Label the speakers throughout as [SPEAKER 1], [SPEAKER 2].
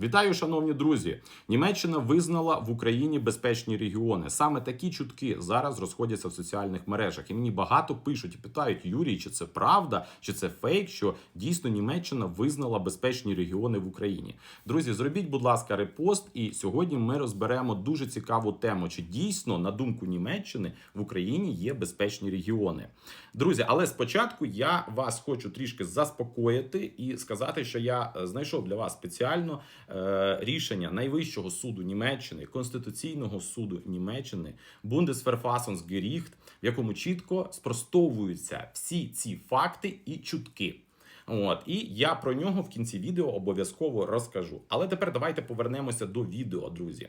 [SPEAKER 1] Вітаю, шановні друзі! Німеччина визнала в Україні безпечні регіони. Саме такі чутки зараз розходяться в соціальних мережах. І мені багато пишуть і питають: Юрій, чи це правда, чи це фейк, що дійсно Німеччина визнала безпечні регіони в Україні. Друзі, зробіть, будь ласка, репост. І сьогодні ми розберемо дуже цікаву тему: чи дійсно, на думку Німеччини, в Україні є безпечні регіони. Друзі, але спочатку я вас хочу трішки заспокоїти і сказати, що я е, знайшов для вас спеціально рішення найвищого суду Німеччини, Конституційного суду Німеччини, Bundesverfassungsgericht, в якому чітко спростовуються всі ці факти і чутки. От і я про нього в кінці відео обов'язково розкажу. Але тепер давайте повернемося до відео, друзі.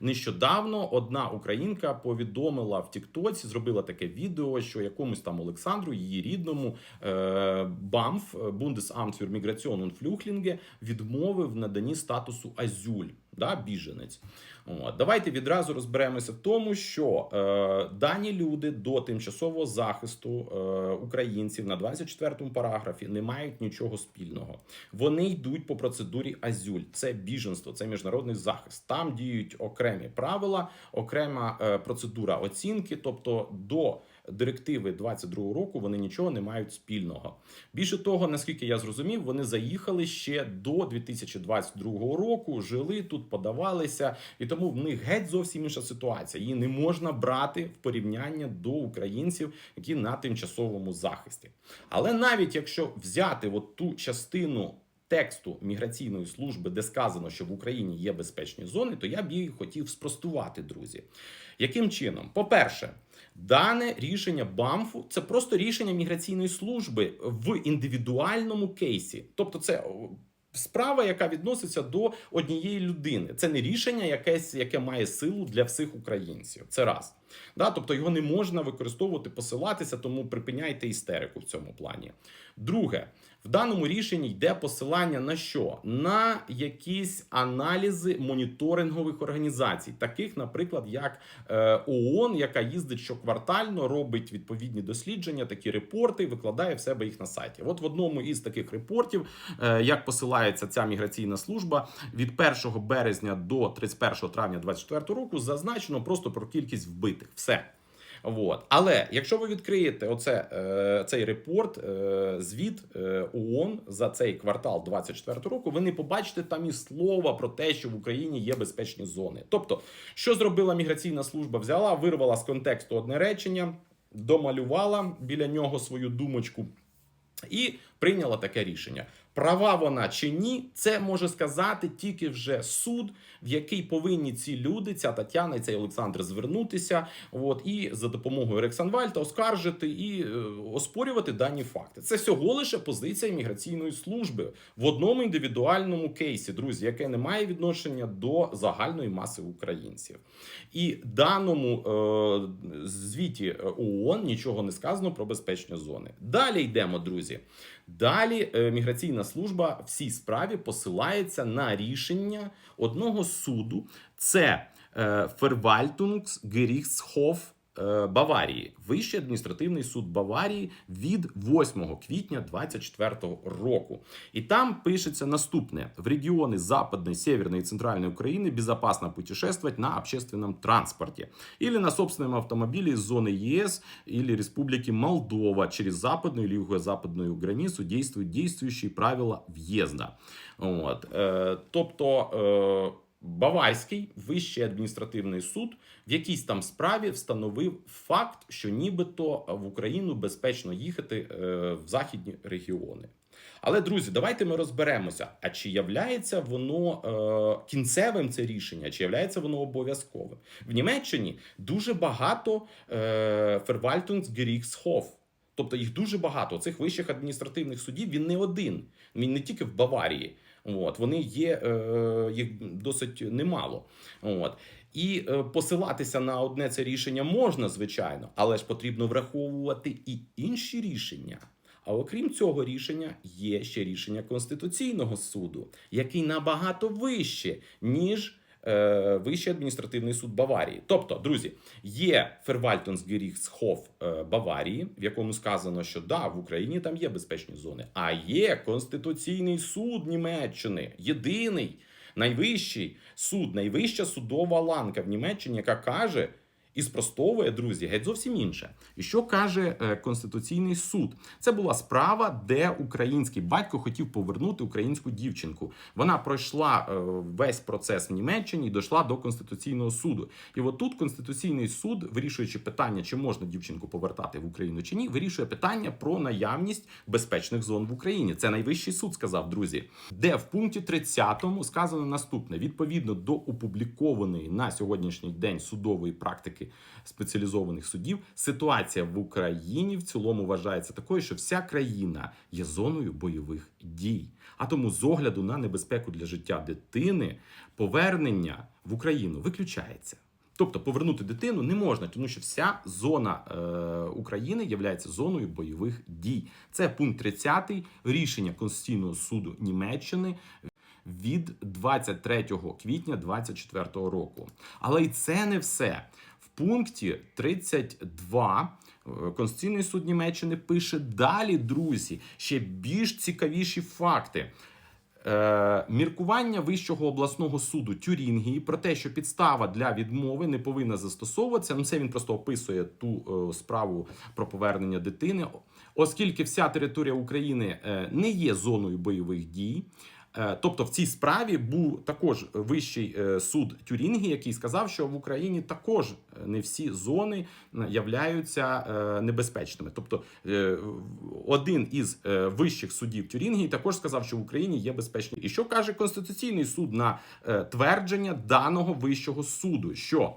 [SPEAKER 1] Нещодавно одна українка повідомила в Тіктоці, зробила таке відео, що якомусь там Олександру, її рідному е, БАМФ Bundesamt für Migration und відмовив в наданні статусу Азюль. Да, біженець. От. Давайте відразу розберемося в тому, що е, дані люди до тимчасового захисту е, українців на 24-му параграфі не мають нічого спільного. Вони йдуть по процедурі Азюль. Це біженство, це міжнародний захист. Там діють окремі правила, окрема е, процедура оцінки, тобто до директиви 22 року вони нічого не мають спільного. Більше того, наскільки я зрозумів, вони заїхали ще до 2022 року, жили тут, подавалися, і тому в них геть зовсім інша ситуація. Її не можна брати в порівняння до українців, які на тимчасовому захисті. Але навіть якщо взяти от ту частину. Тексту міграційної служби, де сказано, що в Україні є безпечні зони, то я б її хотів спростувати, друзі. Яким чином? По-перше, дане рішення БАМФу це просто рішення міграційної служби в індивідуальному кейсі. Тобто, це справа, яка відноситься до однієї людини. Це не рішення, якесь, яке має силу для всіх українців. Це раз. Да? Тобто його не можна використовувати, посилатися, тому припиняйте істерику в цьому плані. Друге, в даному рішенні йде посилання на що? На якісь аналізи моніторингових організацій, таких, наприклад, як е, ООН, яка їздить щоквартально, робить відповідні дослідження, такі репорти, викладає в себе їх на сайті. От в одному із таких репортів, е, як посилається ця міграційна служба, від 1 березня до 31 травня 2024 року зазначено просто про кількість вбитих. Все. От. Але якщо ви відкриєте оце, е, цей репорт, е, звіт е, ООН за цей квартал 24 року, ви не побачите там і слова про те, що в Україні є безпечні зони. Тобто, що зробила міграційна служба? Взяла, вирвала з контексту одне речення, домалювала біля нього свою думочку і прийняла таке рішення. Права вона чи ні, це може сказати тільки вже суд, в який повинні ці люди, ця Тетяна і цей Олександр звернутися, от і за допомогою Рексанвальта оскаржити і е, оспорювати дані факти. Це всього лише позиція міграційної служби в одному індивідуальному кейсі, друзі, яке не має відношення до загальної маси українців. І даному е, звіті ООН нічого не сказано про безпечні зони. Далі йдемо, друзі. Далі е, міграційна служба в цій справі посилається на рішення одного суду. Це е, е, Баварії, Вищий адміністративний суд Баварії від 8 квітня 2024 року. І там пишеться наступне: в регионы Западной, Северной и Центральной Украины безопасно путешествовать на общественном транспорте или на собственном автомобиле из зоны ЕС или Республики Молдова через западную или юго-западную границу действуют действующие правила въезда. От. Е, тобто. Баварський вищий адміністративний суд в якійсь там справі встановив факт, що нібито в Україну безпечно їхати е, в західні регіони. Але друзі, давайте ми розберемося. А чи являється воно е, кінцевим це рішення, чи являється воно обов'язковим в Німеччині? Дуже багато е, Verwaltungsgerichtshof, Тобто їх дуже багато. Цих вищих адміністративних судів він не один. Він не тільки в Баварії. От вони є е, їх досить немало. От і е, посилатися на одне це рішення можна, звичайно, але ж потрібно враховувати і інші рішення. А окрім цього рішення, є ще рішення Конституційного суду, який набагато вище, ніж Вищий адміністративний суд Баварії. Тобто, друзі, є Фервальтонсгеріхсхоф е, Баварії, в якому сказано, що да, в Україні там є безпечні зони, а є Конституційний суд Німеччини, єдиний. найвищий суд, найвища судова ланка в Німеччині, яка каже. І спростовує, друзі, геть зовсім інше. І що каже е, Конституційний суд? Це була справа, де український батько хотів повернути українську дівчинку. Вона пройшла е, весь процес в Німеччині і дійшла до Конституційного суду. І от тут Конституційний суд, вирішуючи питання, чи можна дівчинку повертати в Україну чи ні, вирішує питання про наявність безпечних зон в Україні. Це найвищий суд сказав, друзі, де в пункті 30 сказано наступне: відповідно до опублікованої на сьогоднішній день судової практики спеціалізованих судів, ситуація в Україні в цілому вважається такою, що вся країна є зоною бойових дій. А тому, з огляду на небезпеку для життя дитини, повернення в Україну виключається. Тобто повернути дитину не можна, тому що вся зона е, України є зоною бойових дій. Це пункт 30 рішення Конституційного суду Німеччини від 23 квітня 2024 року. Але й це не все. Пункті 32 е, Конституційний суд Німеччини пише далі, друзі, ще більш цікавіші факти. Е, міркування Вищого обласного суду Тюрінгії про те, що підстава для відмови не повинна застосовуватися. Ну, це він просто описує ту е, справу про повернення дитини, оскільки вся територія України е, не є зоною бойових дій. Е, Тобто в цій справі був також вищий е, суд Тюрінгії, який сказав, що в Україні також е, не всі зони являються небезпечними. Тобто один із вищих судів Тюрінгії також сказав, що в Україні є безпечні. І що каже Конституційний суд на твердження даного вищого суду? Що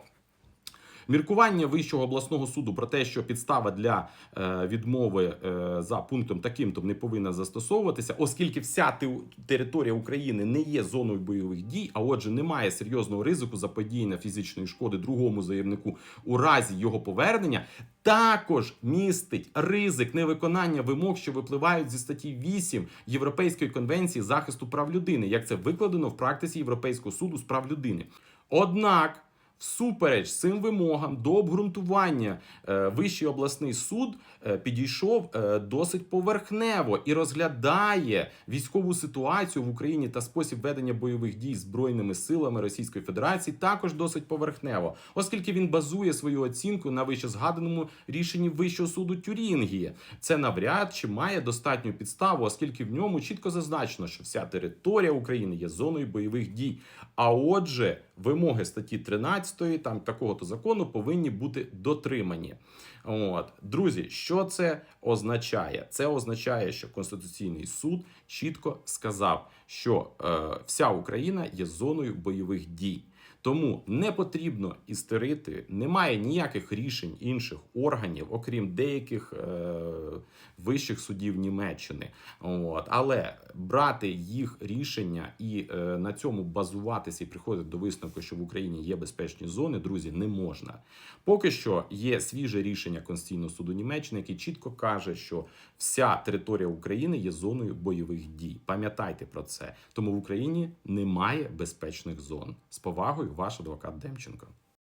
[SPEAKER 1] Міркування Вищого обласного суду про те, що підстава для е, відмови е, за пунктом таким то не повинна застосовуватися, оскільки вся територія України не є зоною бойових дій, а отже, немає серйозного ризику заподіяння фізичної шкоди другому заявнику у разі його повернення. Також містить ризик невиконання вимог, що випливають зі статті 8 Європейської конвенції захисту прав людини, як це викладено в практиці Європейського суду з прав людини. Однак. Всупереч цим вимогам до обґрунтування е, Вищий обласний суд е, підійшов е, досить поверхнево і розглядає військову ситуацію в Україні та спосіб ведення бойових дій збройними силами Російської Федерації також досить поверхнево, оскільки він базує свою оцінку на вищезгаданому рішенні Вищого суду Тюрінгії. Це навряд чи має достатню підставу, оскільки в ньому чітко зазначено, що вся територія України є зоною бойових дій. А отже, вимоги статті 13 там такого то закону повинні бути дотримані. От друзі, що це означає? Це означає, що Конституційний суд чітко сказав, що е, вся Україна є зоною бойових дій. Тому не потрібно істерити, немає ніяких рішень інших органів, окрім деяких е, вищих судів Німеччини. От. Але брати їх рішення і е, на цьому базуватися і приходити до висновку, що в Україні є безпечні зони, друзі, не можна. Поки що є свіже рішення Конституційного суду Німеччини, який чітко каже, що вся територія України є зоною бойових дій. Пам'ятайте про це. Тому в Україні немає безпечних зон. З повагою, ваш адвокат Демченко.